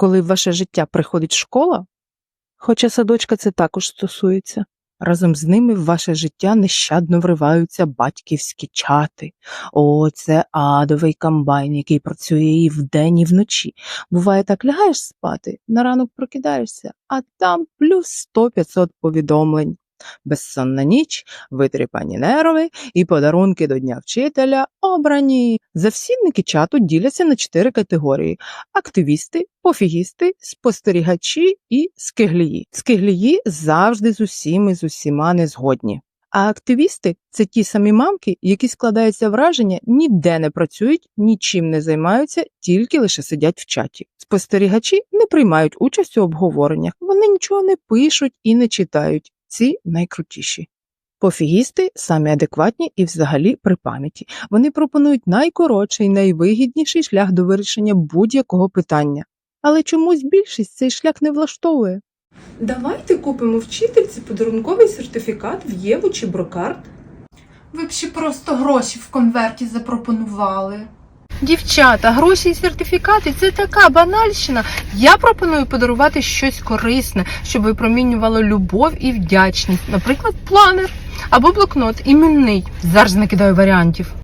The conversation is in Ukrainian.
коли в ваше життя приходить школа, хоча садочка це також стосується, разом з ними в ваше життя нещадно вриваються батьківські чати. О, це адовий комбайн, який працює і вдень, і вночі. Буває, так лягаєш спати, на ранок прокидаєшся, а там плюс 100-500 повідомлень. Безсонна ніч, витріпані нерви і подарунки до Дня вчителя обрані. Завсідники чату діляться на чотири категорії: активісти, пофігісти, спостерігачі і скиглії. Скиглії завжди з усіми з усіма не згодні. А активісти це ті самі мамки, які складаються враження, ніде не працюють, нічим не займаються, тільки лише сидять в чаті. Спостерігачі не приймають участь у обговореннях, вони нічого не пишуть і не читають. Ці найкрутіші. Пофігісти самі адекватні і взагалі при пам'яті. Вони пропонують найкоротший, найвигідніший шлях до вирішення будь-якого питання. Але чомусь більшість цей шлях не влаштовує. Давайте купимо вчительці подарунковий сертифікат в Єву чи Брокарт. Ви б ще просто гроші в конверті запропонували. Дівчата, гроші і сертифікати це така банальщина. Я пропоную подарувати щось корисне, щоб випромінювало любов і вдячність. Наприклад, планер або блокнот іменний. Зараз накидаю варіантів.